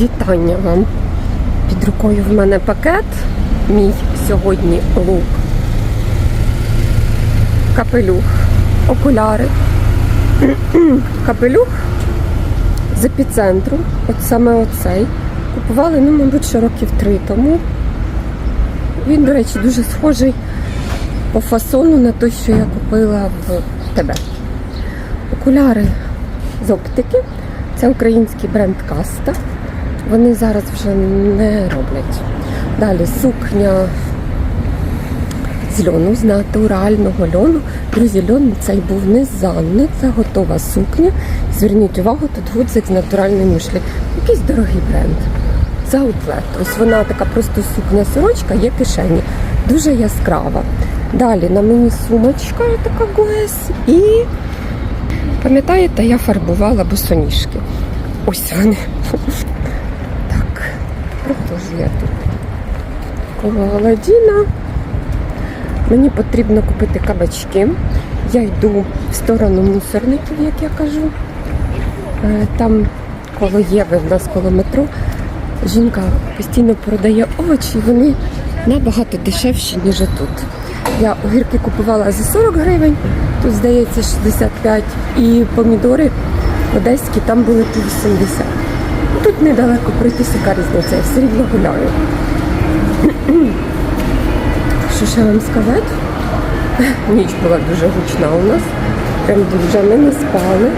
Вітання вам. Під рукою в мене пакет. Мій сьогодні лук. Капелюх, окуляри. Капелюх з епіцентру, от саме оцей. Купували, ну, мабуть, ще років три тому. Він, до речі, дуже схожий по фасону на той, що я купила в тебе. Окуляри з оптики. Це український бренд Каста. Вони зараз вже не роблять. Далі сукня з льону, з натурального льону. Друзі, льон цей був не з Анни, це готова сукня. Зверніть увагу, тут гудзик з натуральної мушлі. Якийсь дорогий бренд. За аутлет. Ось вона така просто сукня сорочка, є кишені. Дуже яскрава. Далі на мені сумочка така Гуес. І пам'ятаєте, я фарбувала босоніжки. Ось вони. Так, продовжує тут. Коло Аладдіна. Мені потрібно купити кабачки. Я йду в сторону мусорників, як я кажу. Е, Там коло Єви, в нас коло метро. Жінка постійно продає овочі, вони набагато дешевші, ніж тут. Я огірки купувала за 40 гривень, тут здається 65, і помідори одеські там були по 80. Недалеко пройтися, яка різниця, я все рівно гуляю. Що ще вам сказати? Ніч була дуже гучна у нас. Прям дуже ми не спали.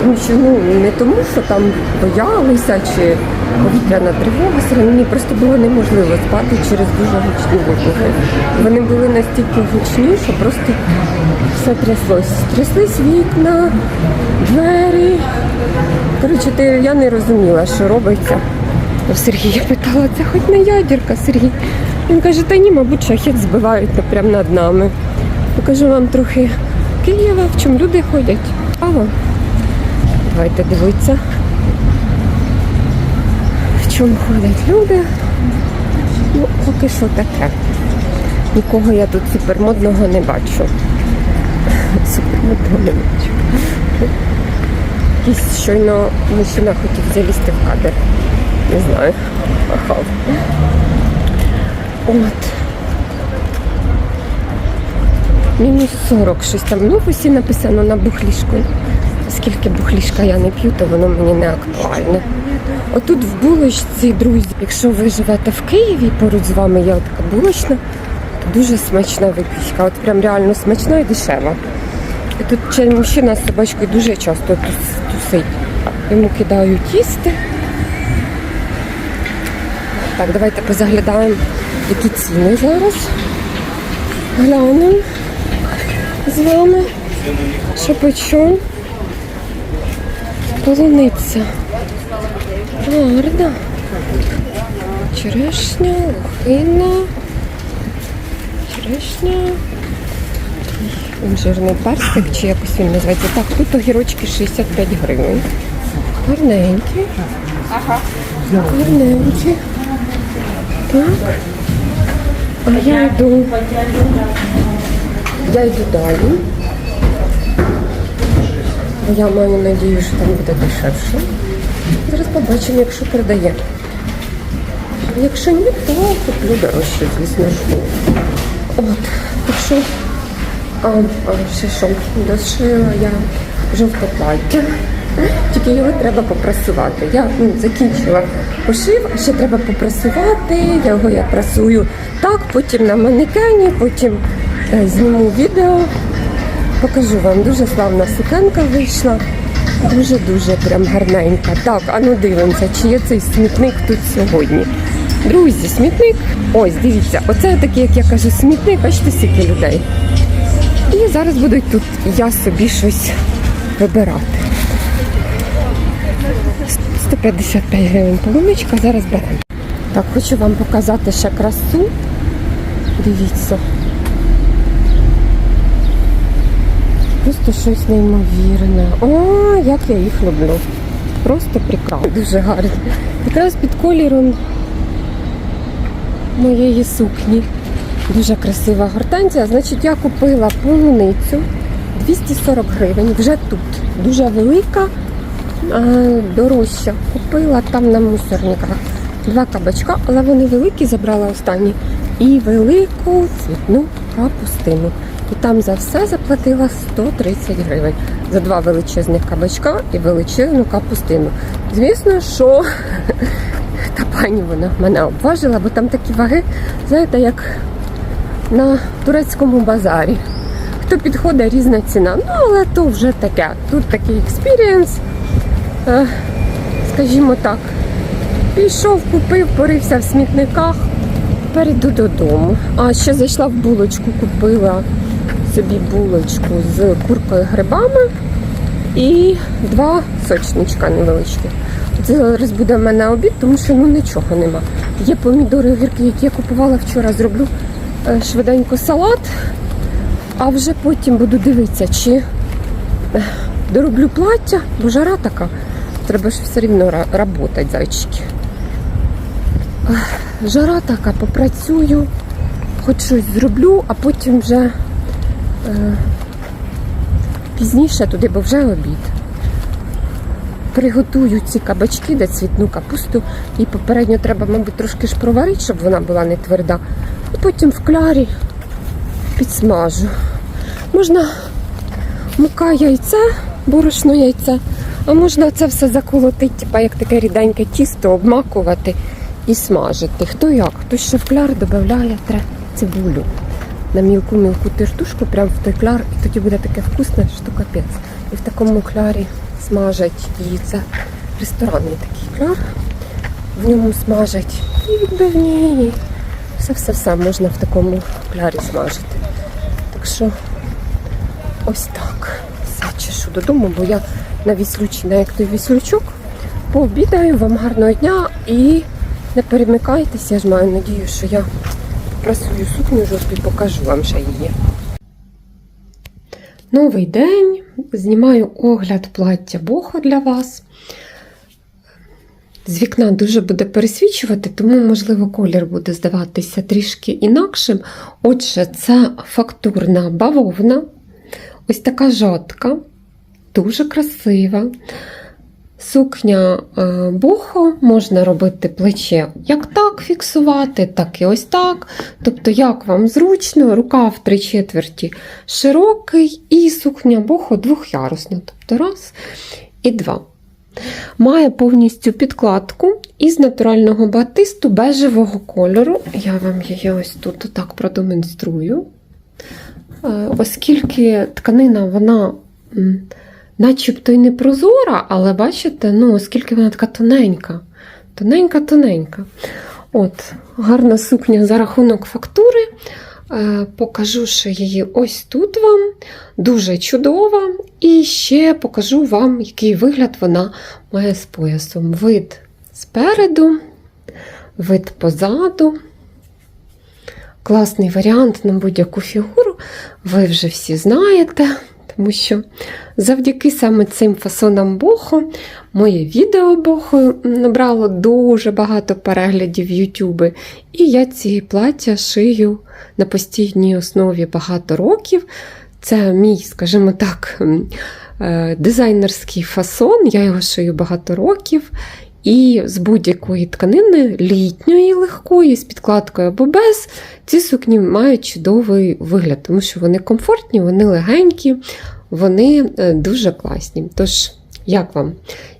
Тому що ну не тому, що там боялися чи повітряна тривога, одно, просто було неможливо спати через дуже гучні вибухи. Вони були настільки гучні, що просто все тряслось. Тряслись вікна, двері. Коротше, ти, я не розуміла, що робиться. У Сергія питала, це хоч не ядерка, Сергій. Він каже, та ні, мабуть, шахет збивають прямо над нами. Покажу вам трохи Києва, в чому люди ходять. Ага. Давайте дивитися. В чому ходять люди. Ну, поки що таке. Нікого я тут супермодного не бачу. Супермодного не бачу. Якийсь щойно мужчина хотів залізти в кадр. Не знаю. Махав. От. Мінус 40 щось там. Ну, усі написано на бухлішку. Оскільки бухлішка я не п'ю, то воно мені не актуальне. Отут в булочці, друзі, якщо ви живете в Києві, поруч з вами є така булочна, то дуже смачна випічка. От прям реально смачна і дешева. Тут мужчина з собачкою дуже часто тус- тусить. Йому кидають їсти. Так, давайте позаглядаємо, які ціни зараз. Глянемо з вами, що по чому. Полуниця. Черешня, лохина. Черешня. Інжирний персик, чи якось він називається. Так, тут огірочки 65 гривень. Гарненькі. Гарненькі. Так. А я йду. Я йду далі. Я маю надію, що там буде дешевше. Зараз побачимо, якщо продає. Якщо ні, то куплю дорожче, звісно. От, так що, а, а ще що, дошила я жовте плаття. Тільки його треба попрасувати. Я ну, закінчила пошив, а ще треба попрасувати. Його я прасую так, потім на манекені, потім е, зніму відео. Покажу вам, дуже славна сукенка вийшла. Дуже-дуже прям гарненька. Так, а ну дивимося, чи є цей смітник тут сьогодні. Друзі, смітник. Ось, дивіться, оце такий, як я кажу, смітник, бачите, скільки людей. Зараз будуть тут я собі щось вибирати. 155 гривень полуничка, зараз беремо. Так, хочу вам показати ще красу. Дивіться. Просто щось неймовірне. О, як я їх люблю. Просто прекрасно. Дуже гарно. Якраз під кольором моєї сукні. Дуже красива гортензія. Значить, я купила полуницю 240 гривень. Вже тут. Дуже велика. дорожча. Купила там на мусорниках два кабачка, але вони великі, забрала останні. І велику цвітну капустину. І там за все заплатила 130 гривень за два величезних кабачка і величезну капустину. Звісно, що та пані вона мене обважила, бо там такі ваги, знаєте, як на турецькому базарі. Хто підходить, різна ціна. Ну, але то вже таке. Тут такий експірієнс, е, скажімо так. Пішов, купив, порився в смітниках, перейду додому. А ще зайшла в булочку, купила собі булочку з куркою грибами і два сочничка невеличкі. Це зараз буде в мене обід, тому що ну нічого нема. Є помідори, огірки, які я купувала вчора, зроблю швиденько салат, а вже потім буду дивитися, чи е, дороблю плаття, бо жара така. Треба ж все рівно працювати, зайчики. Жара така, попрацюю, хоч щось зроблю, а потім вже е, пізніше туди, бо вже обід. Приготую ці кабачки, де цвітну капусту. І попередньо треба, мабуть, трошки ж проварити, щоб вона була не тверда. Потім в клярі підсмажу. Можна мука яйце, борошно яйце, а можна це все заколотити, типа як таке ріденьке тісто, обмакувати і смажити. Хто як? Хтось ще в кляр додає цибулю на мілку-мілку тертушку прямо в той кляр, і тоді буде таке вкусне, що капець. І в такому клярі смажать її. Це ресторанний такий кляр. В ньому смажать і відбивні. Все-все-все можна в такому клярі смажити. Так що ось так. Все чешу додому, бо я на віслючі, на як той віслючок. Пообідаю, вам гарного дня і не перемикайтеся, я ж маю надію, що я прасую сукню жовту і покажу вам ще її. Новий день. Знімаю огляд плаття Бога для вас. З вікна дуже буде пересвічувати, тому, можливо, колір буде здаватися трішки інакшим. Отже, це фактурна бавовна. Ось така жатка, дуже красива. Сукня е, бохо можна робити плече як так фіксувати, так і ось так. Тобто, як вам зручно, рукав три четверті широкий, і сукня бохо двохярусна. Тобто раз і два. Має повністю підкладку із натурального батисту бежевого кольору. Я вам її ось тут так продемонструю. Е, Оскільки тканина, вона. начебто й не прозора, але бачите, ну, оскільки вона така тоненька, тоненька-тоненька. От, гарна сукня за рахунок фактури. Е, Покажу ще її ось тут вам. Дуже чудова. І ще покажу вам, який вигляд вона має з поясом. Вид спереду, вид позаду. Класний варіант на будь-яку фігуру. Ви вже всі знаєте тому що завдяки саме цим фасонам бохо моє відео бохо набрало дуже багато переглядів в Ютубі. І я ці плаття шию на постійній основі багато років. Це мій, скажімо так, е, дизайнерський фасон. Я його шию багато років. І з будь-якої тканини, літньої, легкої, з підкладкою або без, ці сукні мають чудовий вигляд, тому що вони комфортні, вони легенькі, вони е, дуже класні. Тож, як вам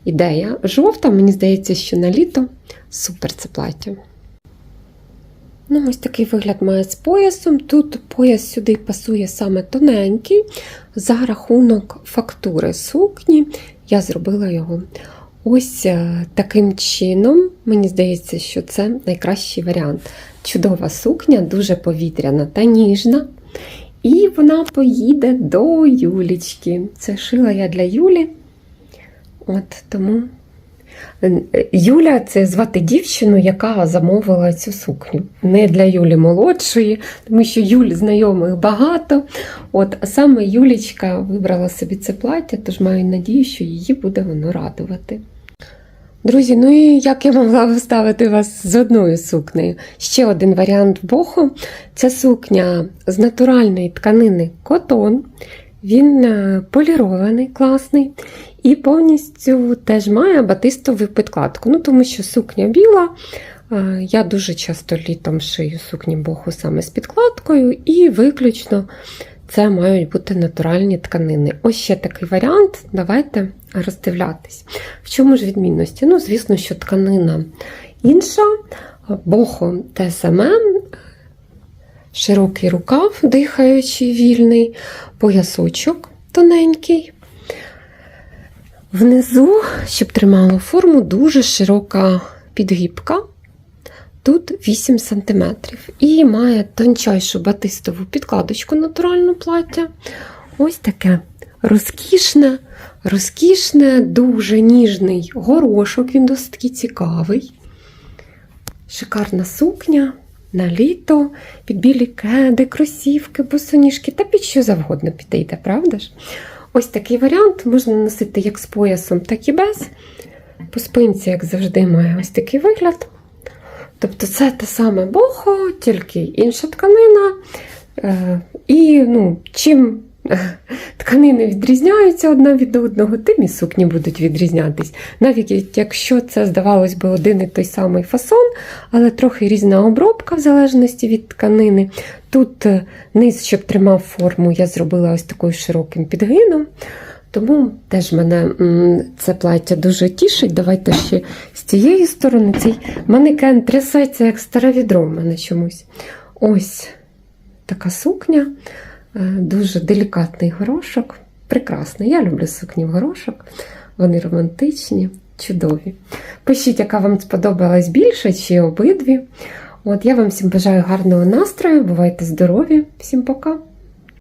ідея? Жовта, мені здається, що на літо супер це плаття. Ну, ось такий вигляд має з поясом. Тут пояс сюди пасує саме тоненький, за рахунок фактури сукні. Я зробила його ось е, таким чином. Мені здається, що це найкращий варіант. Чудова сукня, дуже повітряна та ніжна. І вона поїде до Юлічки. Це шила я для Юлі. От тому Е, Юля це звати дівчину, яка замовила цю сукню. Не для Юлі молодшої, тому що Юлі знайомих багато. От, а саме Юлічка вибрала собі це плаття, тож маю надію, що її буде воно радувати. Друзі, ну і як я могла вставити вас з одною сукнею? Ще один варіант боху. Це сукня з натуральної тканини котон. Він е, полірований, класний, і повністю теж має батистову підкладку. Ну, тому що сукня біла. е, Я дуже часто літом шию сукні боху саме з підкладкою, і виключно це мають бути натуральні тканини. Ось ще такий варіант. Давайте роздивлятись. В чому ж відмінності? Ну, звісно, що тканина інша, бохо те саме, широкий рукав, дихаючий, вільний, поясочок тоненький. Внизу, щоб тримало форму, дуже широка підгибка. Тут 8 см. І має тончайшу батистову підкладочку натуральну плаття. Ось таке розкішне, розкішне, дуже ніжний горошок. Він досить такий цікавий. Шикарна сукня на літо, під білі кеди, кросівки, босоніжки та під що завгодно підійде, правда ж? Ось такий варіант можна носити як з поясом, так і без. По спинці, як завжди, має ось такий вигляд. Тобто це те саме бохо, тільки інша тканина. Е, І ну, чим е, тканини відрізняються одна від одного, тим і сукні будуть відрізнятись. Навіть якщо це, здавалось би, один і той самий фасон, але трохи різна обробка в залежності від тканини. Тут е, низ, щоб тримав форму, я зробила ось такою широким підгином. Тому теж мене це плаття дуже тішить. Давайте ще з цієї сторони цей манекен трясеться, як старе відро в мене чомусь. Ось така сукня, е, дуже делікатний горошок. Прекрасний. Я люблю сукні в горошок. Вони романтичні, чудові. Пишіть, яка вам сподобалась більше чи обидві. От я вам всім бажаю гарного настрою. Бувайте здорові, всім пока!